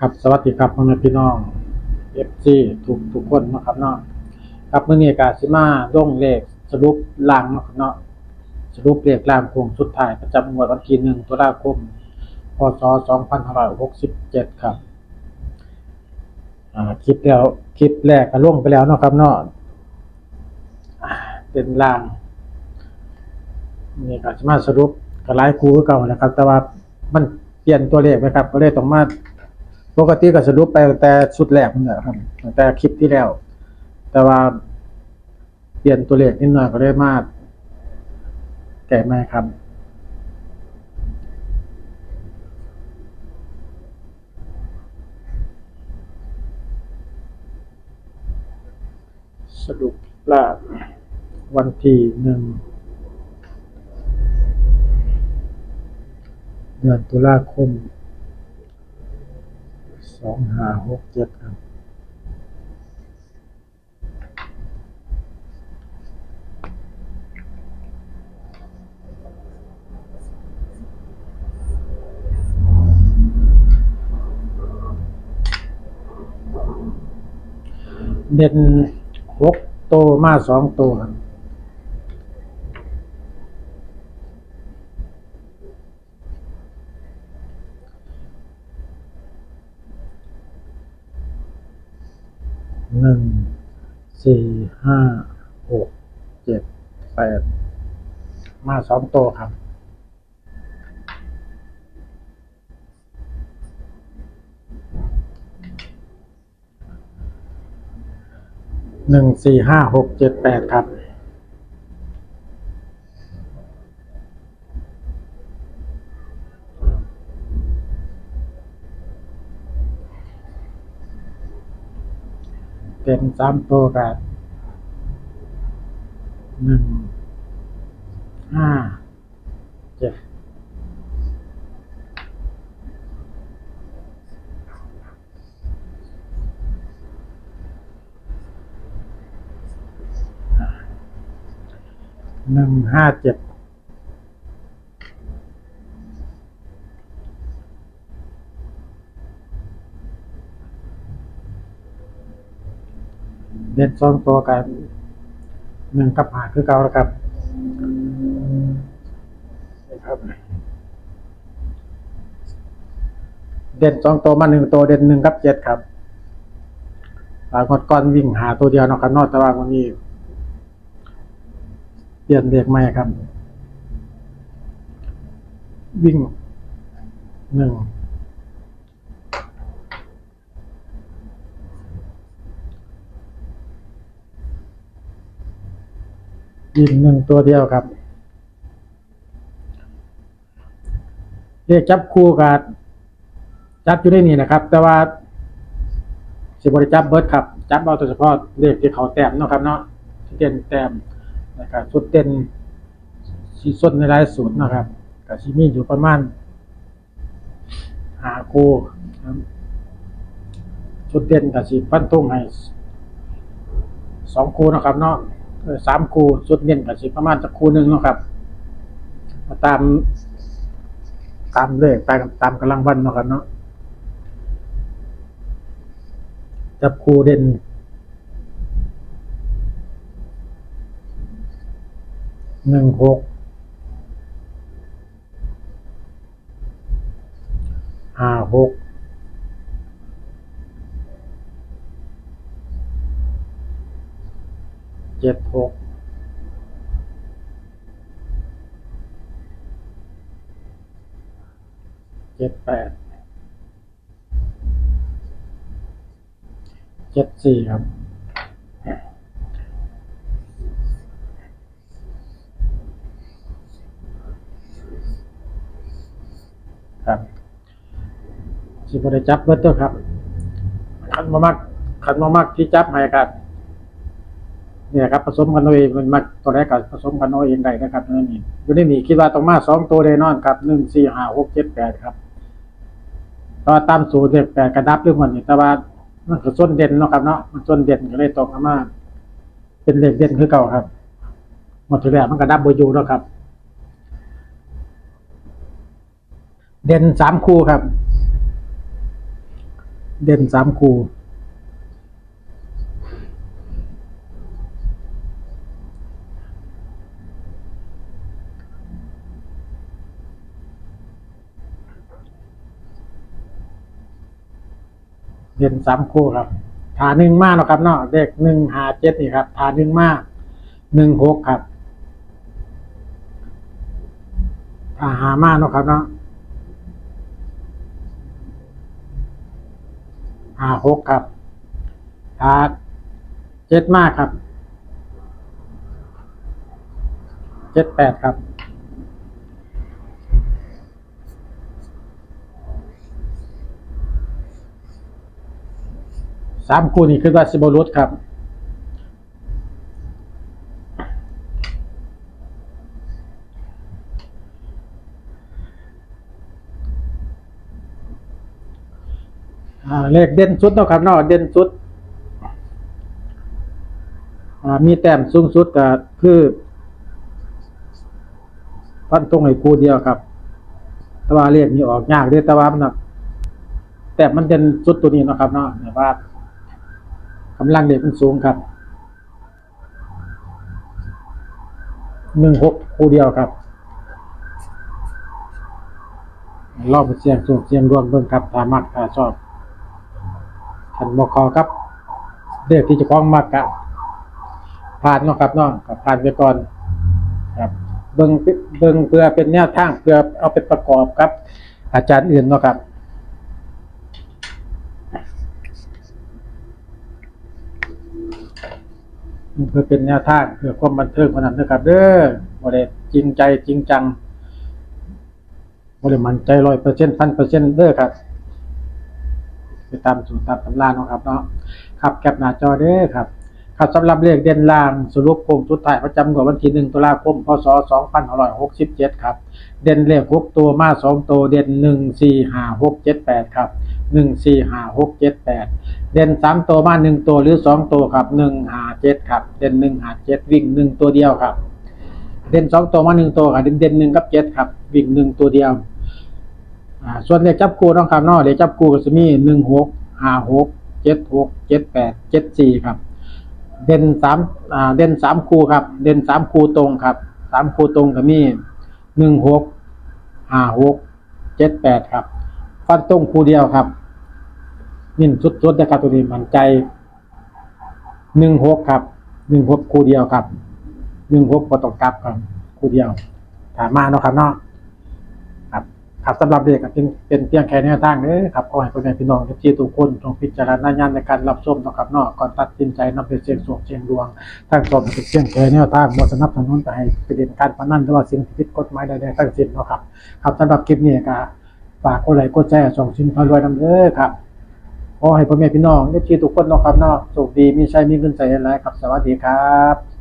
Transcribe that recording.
ครับสวัสดีครับพ่อแม่พี่น้องเอฟซีทุกทุกคนนะครับเนาะครับเมื้อนี้ก็สิมาลงเลขสรุปล่างนะครับเนาะสรุปเลขล่างโค้งสุดท้ายประจำงวดวันที่1ตุลาคมพศ2567ครับอ่าคลิปแล้วคลิปแรกก็ลงไปแล้วเนาะครับเนาะเป็นล่างนี่ก็สิมาสรุปก็หลายคู่คือเก่านะครับ แต่ว่ามันเปลี่ยนตัวเลขไปครับ ก็เลยต้องมา ปกติก็สรุปไปแต่ชุดแรกนั่นแหละครับแต่คลิปที่แล้ว แต่ว่าเปลี่ยนตัวเลขนิดหน่อยก็ได้มากแก่ไม่ครับสรุปลาวันที่หนึ่งเดือนตุลาคม องห้าหกเจ็ดครับเด่นหกโตมาสองโตครับ หนึ่งสี่ห้าหกเจ็ดแปดมาสองโตวครับหนึ่งสี่ห้าหกเจ็ดแปดครับ เป็นสามตัวกับหนึ่งห้าเจ็ดหนึ่งห้าเจ็ดเด่นสองตัวกันหนึ่งกับหาคือเก่าแล้วครับนี่ครับ เด่นสองตัวมาหนึ่งตัวเด่นหนึ่งกับเจ็ดครับหลายคนก้อนวิ่งหาตัวเดียวนะครับ นอกแต่ว่าวันนี้เปลี่ยนเด็กใหม่ครับ วิ่งหนึ่ง วิ่งหนึ่งตัวเดียวครับเรียกจับคู่กับจับอยู่ในนี่นะครับ แต่ว่าสิบริจับเบิร์ดครับ จับเอาแต่เฉพาะเลขที่เขาแต้มเนาะครับเนาะที่เด่นแต้มนะครับชุดเด่นสีส้นในรายสูตรนะครับกับชิมีอยู่ประมาณหาคู่ครับชุดเด่นกับสีฟันทุ่งให้สองคู่นะครับเนาะ สามคู่ชุดเด่นกับสีประมาณจะคู่หนึ่งเนาะครับ มาตาม ตามเลขตามตามกำลังวันนาะครับเนาะจับคูเด่นหนึ่งหกห้าหก เจ็ดหกเจ็ดแปดเจ็ดสี่ครับครับสิบได้จับเบิดตัวครับขันมามักขันมามักที่จับให้ครับ เนี่ยครับผสมกันเอาเองมันมักตัวแรกกับผสมกันเอาเองได้นะครับนั่นนี่อยู่ในนี่คิดว่าต้องมาสองตัวแน่นอนครับหนึ่งสี่ห้าหกเจ็ดแปดครับตอตามสูตรเลขแปดกระดับเรื่องมันนี่แต่ว่ามันคือส้นเด่นเนาะครับเนาะมันส้นเด่นก็เลยตรงกันมาเป็นเลขเด่นคือเก่าครับหมดทีแล้วมันกระดับโบยูเนาะครับ เด่นสามคู่ครับ เด่นสามคู่ เด่นสามคู่ครับฐานหนึ่งมากนะครับเนาะเลขหนึ่งหาเจ็ดนี่ครับฐานหนึ่งมากหนึ่งหกครับถ้าหามากนะครับเนาะหาหกครับถ้าเจ็ดมากครับเจ็ดแปดครับ สามคู่นี่คือว่าสิบรุษครับเลขเด่นสุดเนาะครับเนาะเด่นสุดมีแต้มสูงสุดก็คือฟันตรงให้คู่เดียวครับ แต่ว่าเลขนี้ออกยากเลยแต่ว่ามันน่ะแต่มันเด่นสุดตัวนี้นะครับเนาะแต่ว่า กำลังเด็กมันสูงครับหนึ่งหกคู่เดียวครับรอบเสียงสูงเสียงรวมเบิ่งครับถามักถ้าชอบขันบอคอครับเด็กที่จะคล้องมากกันผ่านเนาะครับเนาะกับผ่านไปก่อนครับเบิ่งเบิ่งเพื่อเป็นแนวทางเพื่อเอาไปประกอบครับ อาจารย์อื่นเนาะครับ เพื่อเป็นแนวทางเพื่อความบันเทิงขนาดนะครับ เด้อบริจริงใจจริงจังบริมันใจร้อยเปอร์เซ็นต์พันเปอร์เซ็นต์เด้อครับไปตามสูตรตามตำราเนาะครับเนาะครับแคปหน้าจอเด้อครับครับสำหรับเลขเด่นล่างสรุปโครงสุดท้ายประจำวดวันที่หนึ่งตุลาคมพศสองพันห้อยหกสิบเจ็ดครับ เด่นเลขหกตัวมาสองตัวเด่นหนึ่งสี่ห้าหกเจ็ดแปดครับ หนึ่งสี่ห้าหกเจ็ดแปดเด่นสามตัวมาหนึ่งตัวหรือสองตัวครับหนึ่งห้าเจ็ดครับ เด่นหนึ่งห้าเจ็ดวิ่งหนึ่งตัวเดียวครับ เด่นสองตัวมาหนึ่งตัวครับเด่นหนึ่งกับเจ็ดครับ วิ่งหนึ่งตัวเดียวอ่าส่วนเลขจับคู่น้องครับนอกเลขจับคู่ก็จะมีหนึ่งหกห้าหกเจ็ดหกเจ็ดแปดเจ็ดสี่ครับ เด่นสามอ่าเด่นสามคู่ครับ เด่นสามคู่ตรงครับสามคู่ตรงก็มีหนึ่งหกห้าหกเจ็ดแปดครับ ฟันตรงคู่เดียวครับ นิ่สุดๆนะครับตัวนี้มันใจหนึ่งหกครับหนึ่งหกคู่เดียวครับหนึ่งหกพอต้องกลับครับคู่เดียวถามมาเนาะครับเนาะครับ ครับสำหรับเด็กเป็นเป็นเพียงแค่แนวทางเด้อครับขอให้พ่อแม่พี่น้องที่ทุกคนจงพิจารณาญาณในการรับชมนะครับเนาะก่อนตัดสินใจนำไปเสี่ยงโชคเสี่ยงดวงทางสอบเป็นเพียงแค่แนวทางบ่สนับสนุนไปให้เป็นการพนันหรือว่าสิ่งที่ผิดกฎหมายใดๆทั้งสิ้นเนาะครับ ครับสำหรับคลิปนี้ก็ฝากกดไลค์กดแชร์ส่งสินพารวยนำเด้อครับ ขอให้พ่อแม่พี่น้องเอฟซีทุกคนนะครับนาะโชคดีมีชัยมีเงินใจอะไรๆครับ สวัสดีครับ